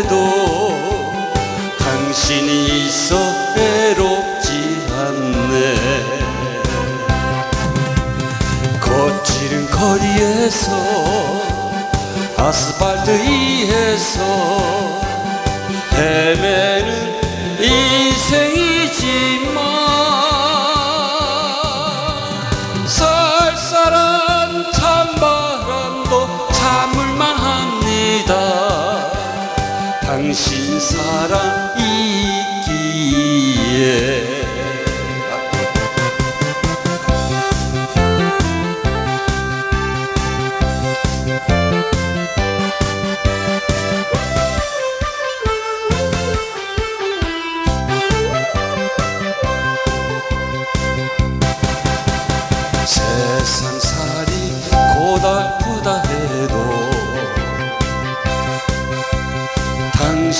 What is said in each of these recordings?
해도 당신이 있어 외롭지 않네. 거칠은 거리에서 아스팔트 위에서 헤매는 당신 사랑 있기에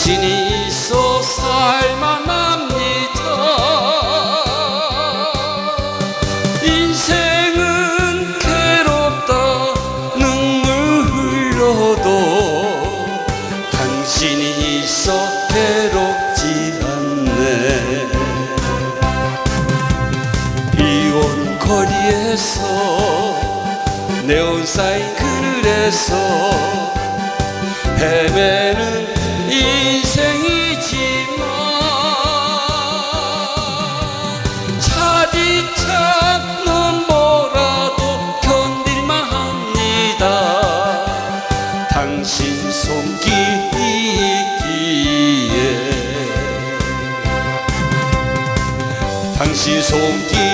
신이 있어 살만합니다. 인생은 괴롭다 눈물 흘려도 당신이 있어 괴롭지 않네. 비온 거리에서 네온 사인 그늘에서 헤매는 인생이지만 차디찬 눈보라도 견딜만 합니다. 당신 손길 있기에. 당신 손길